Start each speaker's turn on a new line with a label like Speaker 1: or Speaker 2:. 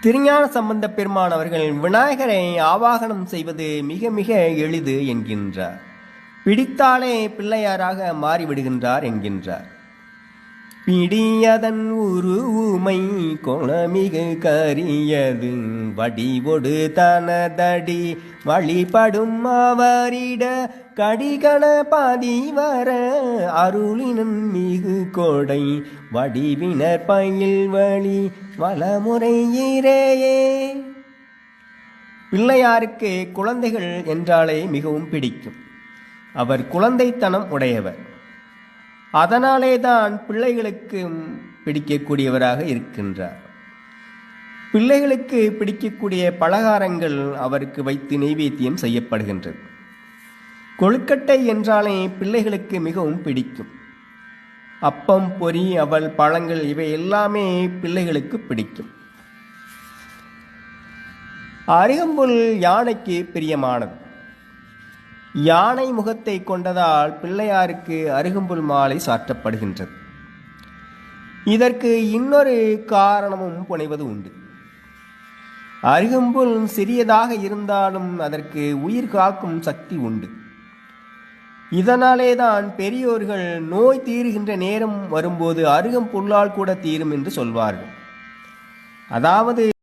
Speaker 1: திருஞான சம்பந்த பெருமான் அவர்கள் விநாயகரை ஆவாகனம் செய்வது மிக மிக எளிது என்கின்றார். பிடித்தாலே பிள்ளையாராக மாறிவிடுகின்றார் என்கின்றார். பிடியதன் உருவுமை குணமிகு கரியது. வடிவொடு தனதடி வழிபடும் அவரிட கடிகண பாதி வர அருளினன் மிகு கொடை. வடிவினர் பயில் வழி வளமுறையிறேயே பிள்ளையாருக்கு குழந்தைகள் என்றாலே மிகவும் பிடிக்கும். அவர் குழந்தைத்தனம் உடையவர். அதனாலே தான் பிள்ளைகளுக்கு பிடிக்கக்கூடியவராக இருக்கின்றார். பிள்ளைகளுக்கு பிடிக்கக்கூடிய பலகாரங்கள் அவருக்கு வைத்து நெய்வேத்தியம் செய்யப்படுகின்றது. கொழுக்கட்டை என்றாலே பிள்ளைகளுக்கு மிகவும் பிடிக்கும். அப்பம் பொரி அவல் பழங்கள் இவை எல்லாமே பிள்ளைகளுக்கு பிடிக்கும். அருகம்புல் யானைக்கு பிரியமானது. யானை முகத்தை கொண்டதால் பிள்ளையாருக்கு அருகம்புல் மாலை சாற்றப்படுகின்றது. இதற்கு இன்னொரு காரணமும் புனைவது உண்டு. அருகம்புல் சிறியதாக இருந்தாலும் அதற்கு உயிர் காக்கும் சக்தி உண்டு. இதனாலே தான் பெரியோர்கள் நோய் தீருகின்ற நேரம் வரும்போது அருகம்புல்லால் கூட தீரும் என்று சொல்வார்கள். அதாவது